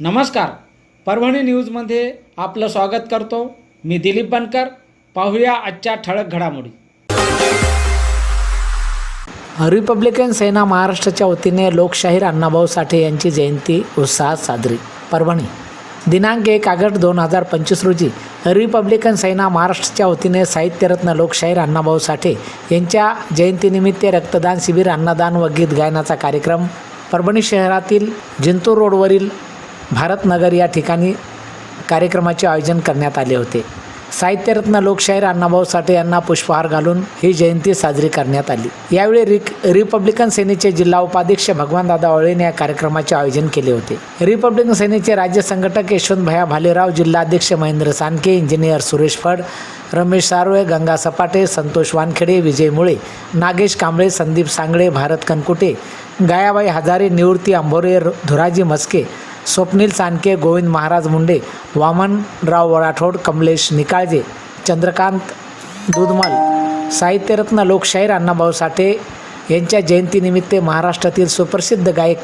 नमस्कार. परभणी न्यूजमध्ये आपलं स्वागत करतो. मी दिलीप बनकर. पाहूया आजच्या ठळक घडामोडी. रिपब्लिकन सेना महाराष्ट्राच्या वतीने लोकशाहीर अण्णाभाऊ साठे यांची जयंती उत्साहात साजरी. परभणी. दिनांक एक ऑगस्ट दोन हजार पंचवीस रोजी रिपब्लिकन सेना महाराष्ट्राच्या वतीने साहित्यरत्न लोकशाहीर अण्णाभाऊ साठे यांच्या जयंतीनिमित्त रक्तदान शिबिर अन्नदान व गीत गायनाचा कार्यक्रम परभणी शहरातील जिंतूर रोडवरील भारतनगर या ठिकाणी कार्यक्रमाचे आयोजन करण्यात आले होते. साहित्यरत्न लोकशाहीर अण्णाभाऊ साठे यांना पुष्पहार घालून ही जयंती साजरी करण्यात आली. यावेळी रिक रिपब्लिकन सेनेचे जिल्हा उपाध्यक्ष भगवानदादा ओळेने या कार्यक्रमाचे आयोजन केले होते. रिपब्लिकन सेनेचे राज्य संघटक यशवंतभया भालेराव जिल्हाध्यक्ष महेंद्र सानके इंजिनियर सुरेश फड रमेश सारवे गंगा सपाटे संतोष वानखेडे विजय मुळे नागेश कांबळे संदीप सांगळे भारत कनकुटे गायाबाई हजारे निवृत्ती आंभोरे धुराजी मस्के स्वप्नील चाणके गोविंद महाराज मुंडे वामनराव राठोड कमलेश निकाळजे चंद्रकांत दुधमल साहित्यरत्न लोकशाहीर अण्णाभाऊ साठे यांच्या जयंतीनिमित्त महाराष्ट्रातील सुप्रसिद्ध गायक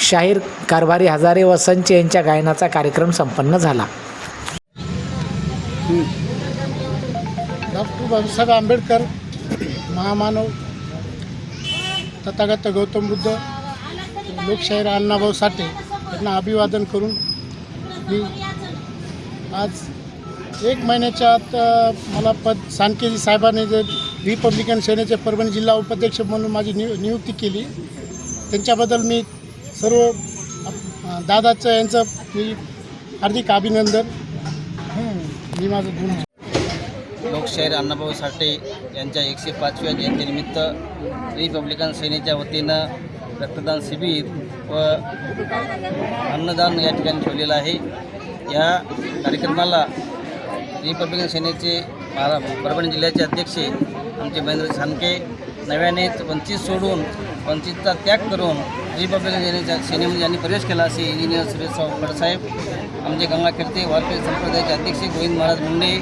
शाहीर कारभारी हजारे व संच यांच्या गायनाचा कार्यक्रम संपन्न झाला. डॉक्टर बाबासाहेब आंबेडकर महामानव तथागत गौतम बुद्ध लोकशाहीर अण्णाभाऊ साठे त्यांना अभिवादन करून मी आज एक महिन्याच्या आत मला पद सानकेजी साहेबांनी जे रिपब्लिकन सेनेचे परभणी जिल्हा उपाध्यक्ष म्हणून माझी नियु नियुक्ती केली. त्यांच्याबद्दल मी सर्व दादाचं यांचं मी हार्दिक अभिनंदन. मी माझं गुण लोकशाहीर अण्णाभाऊ साठे यांच्या एकशे पाचव्या जयंतीनिमित्त रिपब्लिकन सेनेच्या वतीनं रक्तदान शिबिर व अन्नदान या ठिकाणी ठेवलेलं आहे. या कार्यक्रमाला रिपब्लिकन सेनेचे महारा परभणी जिल्ह्याचे अध्यक्ष आमचे महेंद्र सानके नव्यानेच वंचित सोडून वंचितचा त्याग करून रिपब्लिकन सेनेच्या सेनेमध्ये ज्यांनी प्रवेश केला असे इंजिनियर सुरेशराव फडसाहेब आमचे गंगाकीर्ती वारकरी संप्रदायाचे अध्यक्ष गोविंद महाराज मुंडे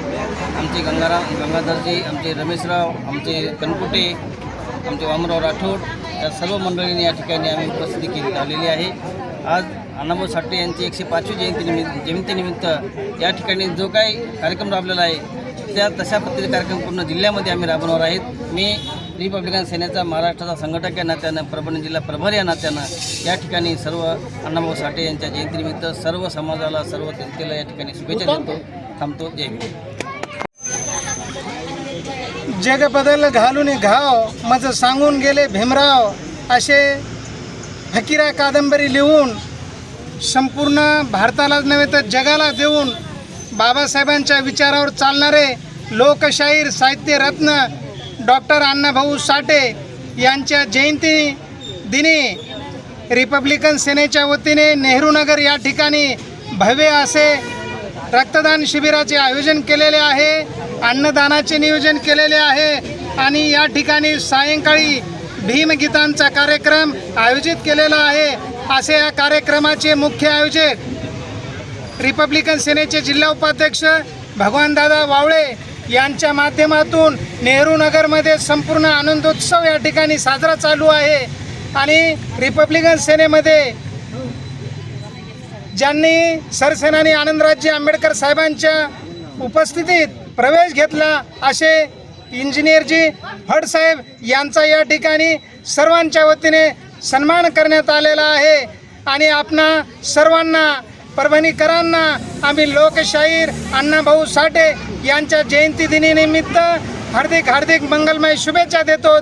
आमचे गंगाराम गंगाधरजी आमचे रमेशराव आमचे कनकुटे आमचे वामराव राठोड या सर्व मंडळींनी या ठिकाणी आम्ही उपस्थिती केली लावलेली आहे. आज अण्णाभाऊ साठे यांची एकशे पाचवी जयंतीनिमित्त जयंतीनिमित्त या ठिकाणी जो काही कार्यक्रम राबलेला आहे त्या तशा पद्धतीचे कार्यक्रम पूर्ण जिल्ह्यामध्ये आम्ही राबवणार आहेत. मी रिपब्लिकन सेनेचा महाराष्ट्राचा संघटक या नात्यानं परभणी जिल्हा प्रभारी या नात्यानं या ठिकाणी सर्व अण्णाभाऊ साठे यांच्या जयंतीनिमित्त सर्व समाजाला सर्व जनतेला या ठिकाणी शुभेच्छा देतो थांबतो. जय जग बदल घालून घाव मज सांगून गेले भीमराव असे फकिरा कादंबरी लिहून संपूर्ण भारतालाच नव्हे तर जगाला देऊन बाबासाहेबांच्या विचारावर चालणारे लोकशाहीर साहित्यरत्न डॉक्टर अण्णाभाऊ साठे यांच्या जयंती दिनी रिपब्लिकन सेनेच्या वतीने नेहरूनगर या ठिकाणी भव्य असे रक्तदान शिबिराचे आयोजन केलेले आहे अन्नदानाचे नियोजन केलेले आहे आणि या ठिकाणी सायंकाळी भीमगीतांचा कार्यक्रम आयोजित केलेला आहे. असे या कार्यक्रमाचे मुख्य आयोजक रिपब्लिकन सेनेचे जिल्हा उपाध्यक्ष भगवानदादा वावळे यांच्या माध्यमातून नेहरू नगरमध्ये संपूर्ण आनंदोत्सव या ठिकाणी साजरा चालू आहे. आणि रिपब्लिकन सेनेमध्ये ज्यांनी सरसेनानी आनंदराजजी आंबेडकर साहेबांच्या उपस्थितीत प्रवेश घेतला असे इंजिनियरजी फडसाहेब यांचा या ठिकाणी सर्वांच्या वतीने सन्मान करण्यात आलेला आहे. आणि आपणा सर्वांना परभणीकरांना आम्ही लोकशाहीर अण्णाभाऊ साठे यांच्या जयंतीदिनीनिमित्त हार्दिक हार्दिक मंगलमय शुभेच्छा देतो.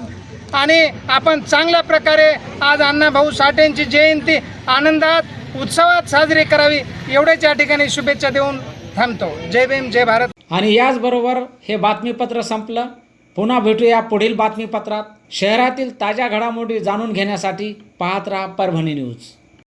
आणि आपण चांगल्या प्रकारे आज अण्णाभाऊ साठेंची जयंती आनंदात उत्सवात साजरी करावी एवढेच या ठिकाणी शुभेच्छा देऊन थांबतो. जय भीम जय भारत. आणि याचबरोबर हे बातमीपत्र संपलं. पुन्हा भेटूया पुढील बातमीपत्रात. शहरातील ताज्या घडामोडी जाणून घेण्यासाठी पाहत राहा परभणी न्यूज.